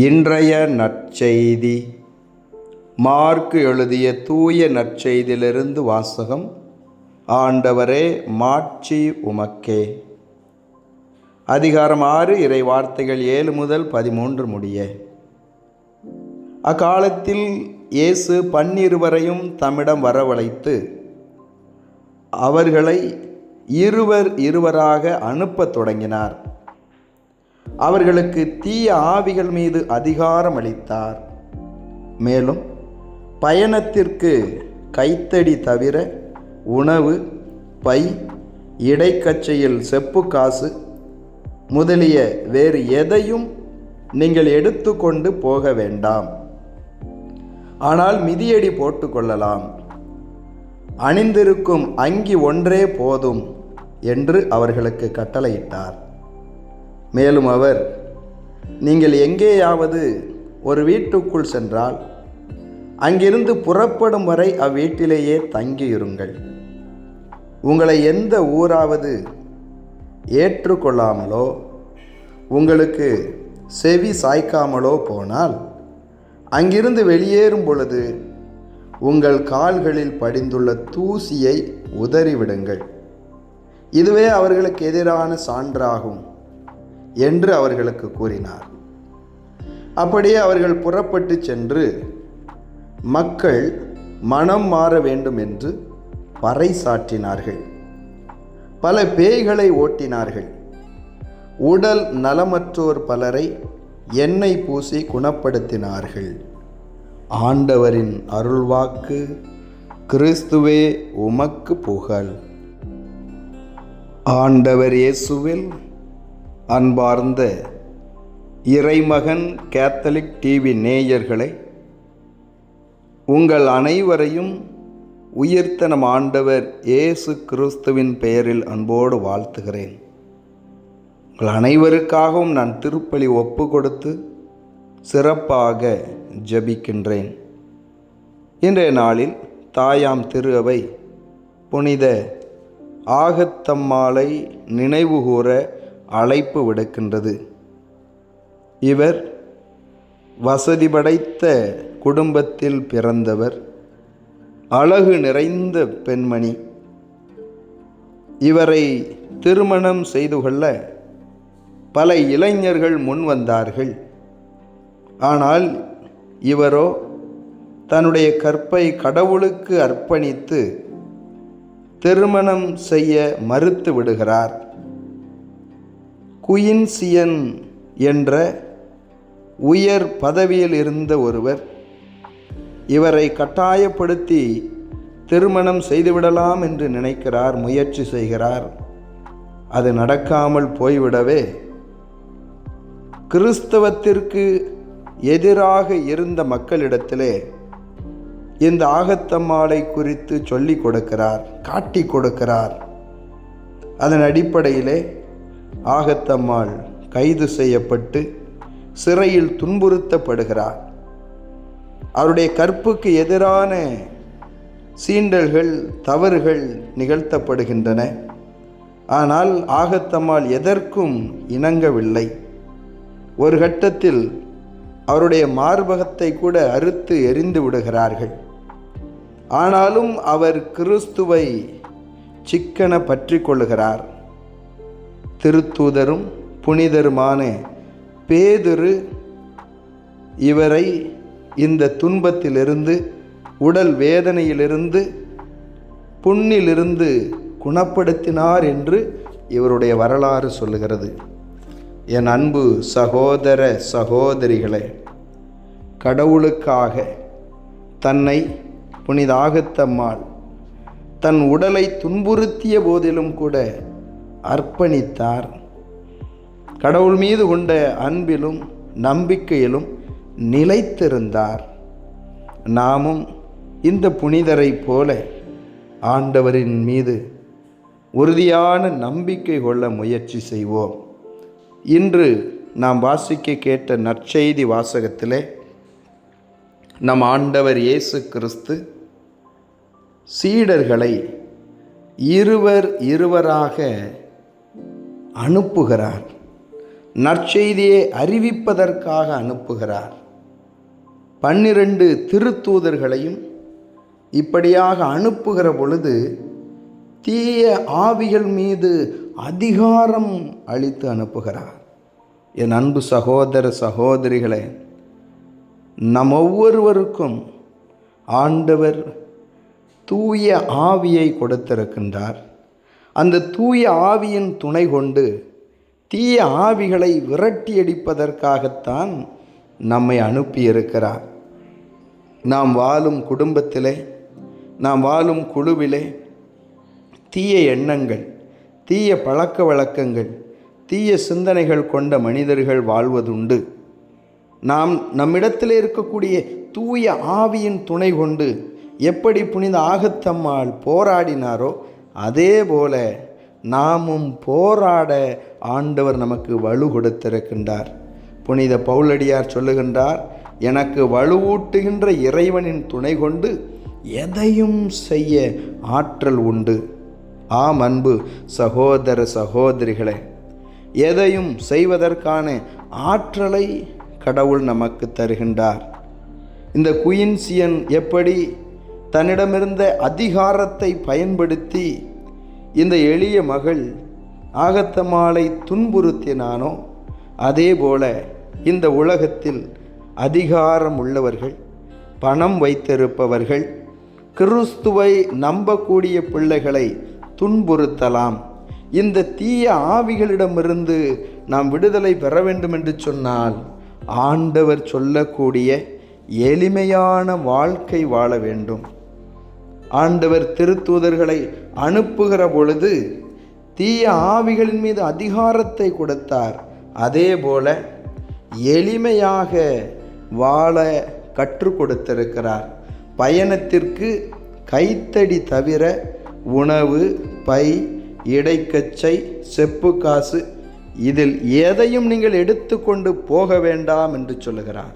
இன்றைய நற்செய்தி. மார்க்கு எழுதிய தூய நற்செய்தியிலிருந்து வாசகம் ஆண்டவரே மாட்சி உமக்கே. அதிகாரம் ஆறு இறை வார்த்தைகள் ஏழு முதல் பதிமூன்று முடிய. அக்காலத்தில் இயேசு பன்னிருவரையும் தம்மிடம் வரவழைத்து அவர்களை இருவர் இருவராக அனுப்பத் தொடங்கினார். அவர்களுக்கு தீய ஆவிகள் மீது அதிகாரம் அளித்தார். மேலும் பயணத்திற்கு கைத்தடி தவிர உணவு பை இடைக்கச்சையில் செப்பு காசு முதலிய வேறு எதையும் நீங்கள் எடுத்துக்கொண்டு போக வேண்டாம். ஆனால் மிதியடி போட்டுக்கொள்ளலாம் அணிந்திருக்கும் அங்கி ஒன்றே போதும் என்று அவர்களுக்கு கட்டளையிட்டார். மேலும் அவர் நீங்கள் எங்கேயாவது ஒரு வீட்டுக்குள் சென்றால் அங்கிருந்து புறப்படும் வரை அவ்வீட்டிலேயே தங்கியிருங்கள். உங்களை எந்த ஊராவது ஏற்றுக்கொள்ளாமலோ உங்களுக்கு செவி சாய்க்காமலோ போனால் அங்கிருந்து வெளியேறும் பொழுது உங்கள் கால்களில் படிந்துள்ள தூசியை உதறிவிடுங்கள். இதுவே அவர்களுக்கு எதிரான சான்றாகும். என்று அவர்களுக்கு கூறினார். அப்படியே அவர்கள் புறப்பட்டு சென்று மக்கள் மனம் மாற வேண்டும் என்று பறைசாற்றினார்கள். பல பேய்களை ஓட்டினார்கள். உடல் நலமற்றோர் பலரை எண்ணெய் பூசி குணப்படுத்தினார்கள். ஆண்டவரின் அருள்வாக்கு கிறிஸ்துவே உமக்கு புகழ். ஆண்டவர் இயேசுவில் அன்பார்ந்த இறைமகன் கேத்தலிக் டிவி நேயர்களை உங்கள் அனைவரையும் உயிர்த்தனம் ஆண்டவர் இயேசு கிறிஸ்துவின் பெயரில் அன்போடு வாழ்த்துகிறேன். உங்கள் அனைவருக்காகவும் நான் திருப்பலி ஒப்பு கொடுத்து சிறப்பாக ஜபிக்கின்றேன். இன்றைய நாளில் தாயாம் திரு அவை புனித ஆகத்தம்மாளை நினைவுகூர அழைப்பு விடுக்கின்றது. இவர் வசதி படைத்த குடும்பத்தில் பிறந்தவர் அழகு நிறைந்த பெண்மணி. இவரை திருமணம் செய்து கொள்ள பல இளைஞர்கள் முன் வந்தார்கள். ஆனால் இவரோ தன்னுடைய கற்பை கடவுளுக்கு அர்ப்பணித்து திருமணம் செய்ய மறுத்து விடுகிறார். குயின்சியன் என்ற உயர் பதவியில் இருந்த ஒருவர் இவரை கட்டாயப்படுத்தி திருமணம் செய்துவிடலாம் என்று நினைக்கிறார் முயற்சி செய்கிறார். அது நடக்காமல் போய்விடவே கிறிஸ்தவத்திற்கு எதிராக இருந்த மக்களிடத்திலே இந்த ஆகத்தம்மாளை குறித்து சொல்லிக் கொடுக்கிறார் காட்டி கொடுக்கிறார். அதன் அடிப்படையிலே ஆகத்தம்மாள் கைது செய்யப்பட்டு சிறையில் துன்புறுத்தப்படுகிறார் அவருடைய கற்புக்கு எதிரான சீண்டல்கள் தவறுகள் நிகழ்த்தப்படுகின்றன. ஆனால் ஆகத்தம்மாள் எதற்கும் இணங்கவில்லை. ஒரு கட்டத்தில் அவருடைய மார்பகத்தை கூட அறுத்து எரிந்து விடுகிறார்கள். ஆனாலும் அவர் கிறிஸ்துவை சிக்கன பற்றி கொள்கிறார். திருத்தூதரும் புனிதருமான பேதுரு இவரை இந்த துன்பத்திலிருந்து உடல் வேதனையிலிருந்து புண்ணிலிருந்து குணப்படுத்தினார் என்று இவருடைய வரலாறு சொல்லுகிறது. என் அன்பு சகோதர சகோதரிகளே கடவுளுக்காக தன்னை புனிதாகத்தம்மாள் தன் உடலை துன்புறுத்திய போதிலும் கூட அர்ப்பணித்தார். கடவுள் மீது கொண்ட அன்பிலும் நம்பிக்கையிலும் நிலைத்திருந்தார். நாமும் இந்த புனிதரைப் போல ஆண்டவரின் மீது உறுதியான நம்பிக்கை கொள்ள முயற்சி செய்வோம். இன்று நாம் வாசிக்க கேட்ட நற்செய்தி வாசகத்திலே நம் ஆண்டவர் இயேசு கிறிஸ்து சீடர்களை இருவர் இருவராக அனுப்புகிறார். நற்செய்தியை அறிவிப்பதற்காக அனுப்புகிறார். பன்னிரண்டு திருத்தூதர்களையும் இப்படியாக அனுப்புகிற பொழுது தீய ஆவிகள் மீது அதிகாரம் அளித்து அனுப்புகிறார். என் அன்பு சகோதர சகோதரிகளே நம் ஒவ்வொருவருக்கும் ஆண்டவர் தூய ஆவியை கொடுத்திருக்கின்றார். அந்த தூய ஆவியின் துணை கொண்டு தீய ஆவிகளை விரட்டியடிப்பதற்காகத்தான் நம்மை அனுப்பியிருக்கிறார். நாம் வாழும் குடும்பத்திலே நாம் வாழும் குழுவிலே தீய எண்ணங்கள் தீய பழக்க வழக்கங்கள் தீய சிந்தனைகள் கொண்ட மனிதர்கள் வாழ்வதுண்டு. நாம் நம்மிடத்தில் இருக்கக்கூடிய தூய ஆவியின் துணை கொண்டு எப்படி புனித ஆகத்தம்மாள் போராடினாரோ அதே போல நாமும் போராட ஆண்டவர் நமக்கு வலு கொடுத்திருக்கின்றார். புனித பவுலடியார் சொல்லுகின்றார் எனக்கு வலுவூட்டுகின்ற இறைவனின் துணை கொண்டு எதையும் செய்ய ஆற்றல் உண்டு. ஆம் அன்பு சகோதர சகோதரிகளே எதையும் செய்வதற்கான ஆற்றலை கடவுள் நமக்கு தருகின்றார். இந்த குயின்சியன் எப்படி தன்னிடமிருந்த அதிகாரத்தை பயன்படுத்தி இந்த எளிய மகள் ஆகத்தமாலை துன்புறுத்தினானோ? அதே போல இந்த உலகத்தில் அதிகாரம் உள்ளவர்கள் பணம் வைத்திருப்பவர்கள் கிறிஸ்துவை நம்பக்கூடிய பிள்ளைகளை துன்புறுத்தலாம். இந்த தீய ஆவிகளிடமிருந்து நாம் விடுதலை பெற வேண்டும் என்று சொன்னால் ஆண்டவர் சொல்லக்கூடிய எளிமையான வாழ்க்கை வாழ வேண்டும். ஆண்டவர் திருத்தூதர்களை அனுப்புகிற பொழுது தீய ஆவிகளின் மீது அதிகாரத்தை கொடுத்தார். அதே போல எளிமையாக வாழ கற்றுக் கொடுத்திருக்கிறார். பயணத்திற்கு கைத்தடி தவிர உணவு பை இடைக்கச்சை செப்பு காசு இதில் எதையும் நீங்கள் எடுத்துக்கொண்டு போக வேண்டாம் என்று சொல்லுகிறார்.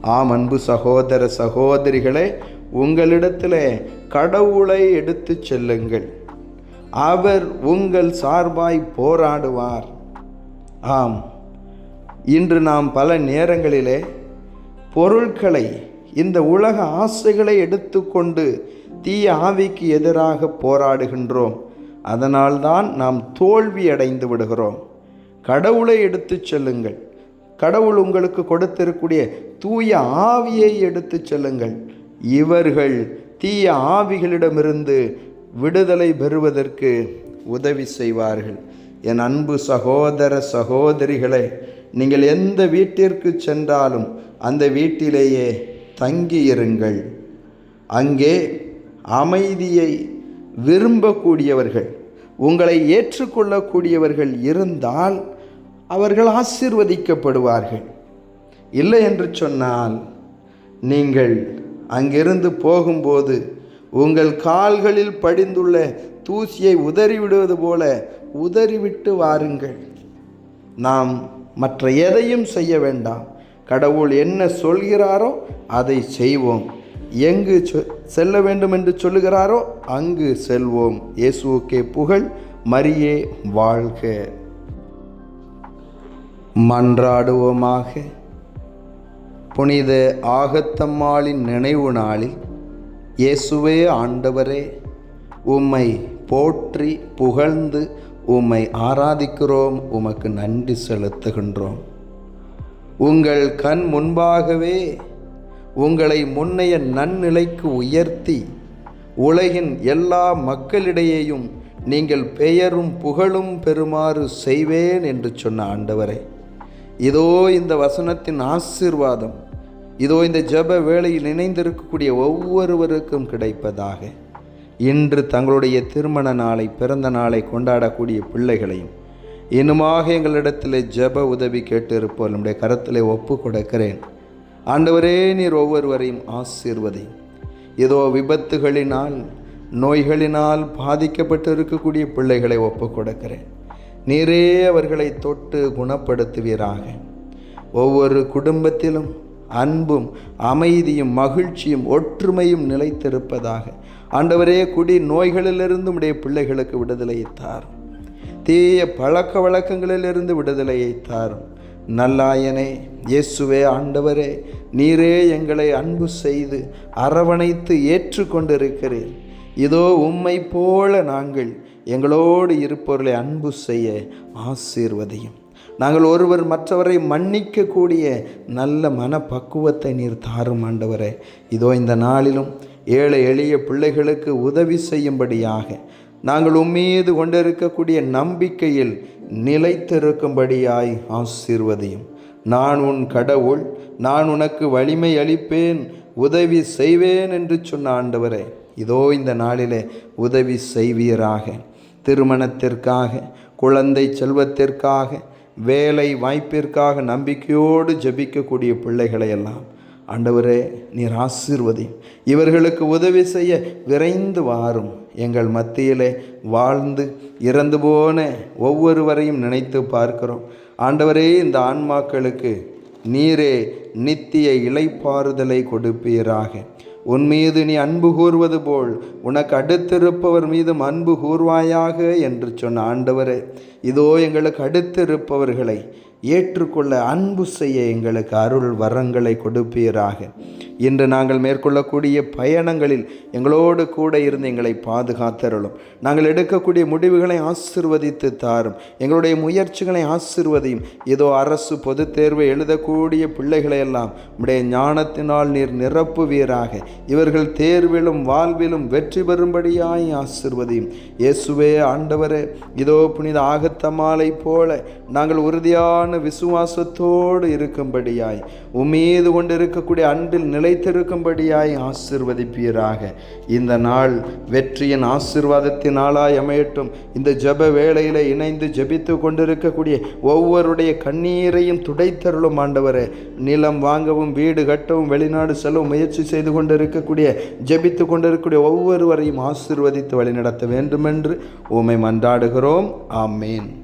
ஆம் அன்பு சகோதர சகோதரிகளே உங்களிடத்தில் கடவுளை எடுத்துச் செல்லுங்கள். அவர் உங்கள் சார்பாய் போராடுவார். ஆம் இன்று நாம் பல நேரங்களிலே பொருட்களை இந்த உலக ஆசைகளை எடுத்துக்கொண்டு தீய ஆவிக்கு எதிராக போராடுகின்றோம். அதனால்தான் நாம் தோல்வி அடைந்து விடுகிறோம். கடவுளை எடுத்துச் செல்லுங்கள். கடவுள் உங்களுக்கு கொடுத்திருக்கூடிய தூய ஆவியை எடுத்துச் செல்லுங்கள். இவர்கள் தீய ஆவிகளிடமிருந்து விடுதலை பெறுவதற்கு உதவி செய்வார்கள். என் அன்பு சகோதர சகோதரிகளே நீங்கள் எந்த வீட்டிற்கு சென்றாலும் அந்த வீட்டிலேயே தங்கியிருங்கள். அங்கே அமைதியை விரும்பக்கூடியவர்கள் உங்களை ஏற்றுக்கொள்ளக்கூடியவர்கள் இருந்தால் அவர்கள் ஆசிர்வதிக்கப்படுவார்கள். இல்லை என்று சொன்னால் நீங்கள் அங்கிருந்து போகும்போது உங்கள் கால்களில் படிந்துள்ள தூசியை உதறிவிடுவது போல உதறிவிட்டு வாருங்கள். நாம் மற்ற எதையும் செய்ய வேண்டாம். கடவுள் என்ன சொல்கிறாரோ அதை செய்வோம். எங்கு செல்ல வேண்டும் என்று சொல்லுகிறாரோ அங்கு செல்வோம். இயேசுக்கே புகழ் மரியே வாழ்க. மன்றாடுவோமாக புனித ஆகத்தம்மாளின் நினைவு நாளில் இயேசுவே ஆண்டவரே உம்மை போற்றி புகழ்ந்து உம்மை ஆராதிக்கிறோம் உமக்கு நன்றி செலுத்துகின்றோம். உங்கள் கண் முன்பாகவே உங்களை முன்னைய நன்னிலைக்கு உயர்த்தி உலகின் எல்லா மக்களிடையேயும் நீங்கள் பெயரும் புகழும் பெறுமாறு செய்வேன் என்று சொன்ன ஆண்டவரே இதோ இந்த வசனத்தின் ஆசீர்வாதம். இதோ இந்த ஜெப வேளையில் இணைந்திருக்கக்கூடிய ஒவ்வொருவருக்கும் கிடைப்பதாக. இன்று தங்களுடைய திருமண நாளை பிறந்த நாளை கொண்டாடக்கூடிய பிள்ளைகளையும் இன்னுமாக எங்களிடத்தில் ஜெப உதவி கேட்டு இருப்போர் நம்முடைய கரத்தில் ஒப்பு கொடுக்கிறேன். ஆண்டவரே நீர் ஒவ்வொருவரையும் ஆசீர்வதி ஏதோ விபத்துகளினால் நோய்களினால் பாதிக்கப்பட்டு இருக்கக்கூடிய பிள்ளைகளை ஒப்பு கொடுக்கிறேன். நீரே அவர்களை தொட்டு குணப்படுத்துவீராக. ஒவ்வொரு குடும்பத்திலும் அன்பும் அமைதியும் மகிழ்ச்சியும் ஒற்றுமையும் நிலைத்திருப்பதாக. ஆண்டவரே குடி நோய்களிலிருந்து உடைய பிள்ளைகளுக்கு விடுதலையை தாரும். தீய பழக்க வழக்கங்களிலிருந்து விடுதலையை தாரும். நல்லாயனே இயேசுவே ஆண்டவரே நீரே எங்களை அன்பு செய்து அரவணைத்து ஏற்றுக்கொண்டிருக்கிறீர். இதோ உம்மை போல நாங்கள் எங்களோடு இருப்பவர்களை அன்பு செய்ய ஆசீர்வதியும். நாங்கள் ஒருவர் மற்றவரை மன்னிக்கக்கூடிய நல்ல மனப்பக்குவத்தை நீர் தாரும் ஆண்டவரே. இதோ இந்த நாளிலும் ஏழை எளிய பிள்ளைகளுக்கு உதவி செய்யும்படியாக நாங்கள் உம்மீது கொண்டிருக்கக்கூடிய நம்பிக்கையில் நிலைத்திருக்கும்படியாய் ஆசீர்வதியும். நான் உன் கடவுள் நான் உனக்கு வலிமை அளிப்பேன் உதவி செய்வேன் என்று சொன்ன ஆண்டவரே. இதோ இந்த நாளிலே உதவி செய்வீராக. திருமணத்திற்காக குழந்தை செல்வத்திற்காக வேலை வாய்ப்பிற்காக நம்பிக்கையோடு ஜெபிக்கக்கூடிய பிள்ளைகளை எல்லாம் ஆண்டவரே நீர் ஆசீர்வதி. இவர்களுக்கு உதவி செய்ய விரைந்து வாரும். எங்கள் மத்தியிலே வாழ்ந்து இறந்து போன ஒவ்வொருவரையும் நினைத்து பார்க்கிறோம். ஆண்டவரே இந்த ஆன்மாக்களுக்கு நீரே நித்திய இளைப்பாறுதலை கொடுப்பீராக. உன் மீது நீ அன்பு கூறுவது போல் உனக்கு அடுத்திருப்பவர் மீதும் அன்பு கூர்வாயாக என்று சொன்ன ஆண்டவரே இதோ எங்களுக்கு அடுத்திருப்பவர்களை. ஏற்றுக்கொள்ள அன்பு செய்ய எங்களுக்கு அருள் வரங்களை கொடுப்பீராக. இன்று நாங்கள் மேற்கொள்ளக்கூடிய பயணங்களில் எங்களோடு கூட இருந்து எங்களை பாதுகாத்தருளும். நாங்கள் எடுக்கக்கூடிய முடிவுகளை ஆசிர்வதித்து தாரும். எங்களுடைய முயற்சிகளை ஆசிர்வதையும். ஏதோ அரசு பொதுத் தேர்வை எழுதக்கூடிய பிள்ளைகளை எல்லாம் உடைய ஞானத்தினால் நீர் நிரப்புவீராக. இவர்கள் தேர்விலும் வாழ்விலும் வெற்றி பெறும்படியாய் ஆசிர்வதையும். இயேசுவே ஆண்டவரே இதோ புனித ஆகத்தமாலை போல நாங்கள் உறுதியான விசுவாசத்தோடு இருக்கும்படியாய் உமீது கொண்டு இருக்கக்கூடிய அன்பில் நிலைத்திருக்கும்படியாய் ஆசிர்வதிப்பீராக. இந்த நாள் வெற்றியின் ஆசிர்வாதத்தின் நாளாய் அமையட்டும். இந்த ஜெப வேளையில் இணைந்து ஜெபித்து கொண்டிருக்கக்கூடிய ஒவ்வொருடைய கண்ணீரையும் துடைத்தருளும் ஆண்டவரே. நிலம் வாங்கவும் வீடு கட்டவும் வெளிநாடு செல்லவும் முயற்சி செய்து கொண்டிருக்கக்கூடிய ஜெபித்து கொண்டிருக்கக்கூடிய ஒவ்வொருவரையும் ஆசிர்வதித்து வழிநடத்த வேண்டுமென்று உமை மன்றாடுகிறோம். ஆமேன்.